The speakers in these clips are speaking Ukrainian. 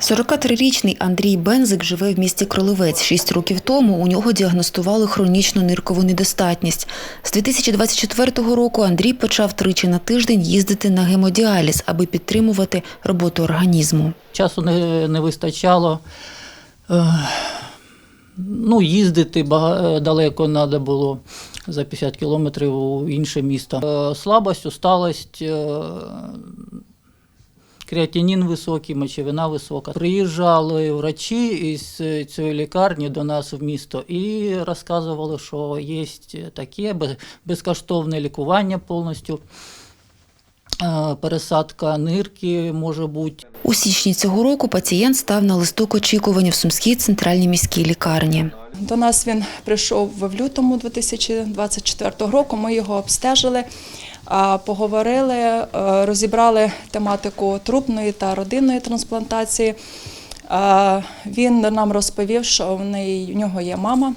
43-річний Андрій Бензик живе в місті Кролевець. Шість років тому у нього діагностували хронічну ниркову недостатність. З 2024 року Андрій почав тричі на тиждень їздити на гемодіаліз, аби підтримувати роботу організму. Часу не, не вистачало. Е, Ну, їздити бага- далеко треба було за 50 кілометрів у інше місто. Е, Слабость, усталость, е, креатинін високий, мочевина висока. Приїжджали врачі із цієї лікарні до нас в місто і розказували, що є таке безкоштовне лікування повністю. Пересадка нирки може бути. У січні цього року пацієнт став на листок очікування в Сумській центральній міській лікарні. До нас він прийшов в лютому 2024 року. Ми його обстежили, поговорили, е, розібрали тематику трупної та родинної трансплантації. Він нам розповів, що в неї в нього є мама.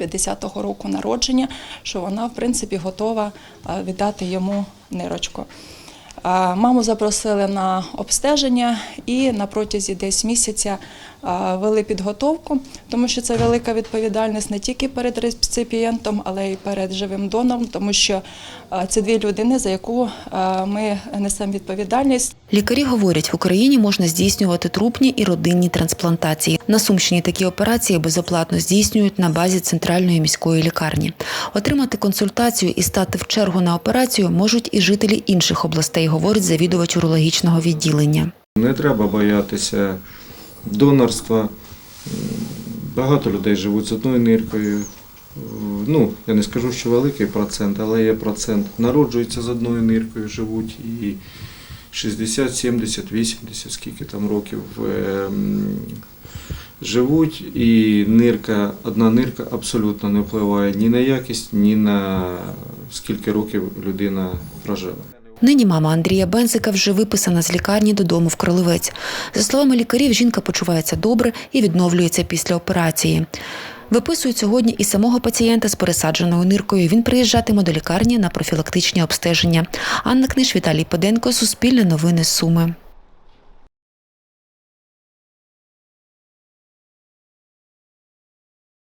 50-го року народження, що вона в принципі готова віддати йому нирочку. Маму запросили на обстеження і на протязі десь місяця вели підготовку, тому що це велика відповідальність не тільки перед реципієнтом, але й перед живим донором, тому що це дві людини, за яку ми несемо відповідальність. Лікарі говорять, в Україні можна здійснювати трупні і родинні трансплантації. На Сумщині такі операції безоплатно здійснюють на базі центральної міської лікарні. Отримати консультацію і стати в чергу на операцію можуть і жителі інших областей, говорить завідувач урологічного відділення. Не треба боятися донорства. Багато людей живуть з одною ниркою. Ну, я не скажу, що великий процент, але є процент. Народжуються з одною ниркою, живуть і 60, 70, 80, скільки там років е, живуть, і нирка, одна нирка абсолютно не впливає ні на якість, ні на скільки років людина прожила. Нині мама Андрія Бензика вже виписана з лікарні додому в Кролевець. За словами лікарів, жінка почувається добре і відновлюється після операції. Виписують сьогодні і самого пацієнта з пересадженою ниркою. Він приїжджатиме до лікарні на профілактичні обстеження. Анна Книж, Віталій Поденко, Суспільне новини Суми.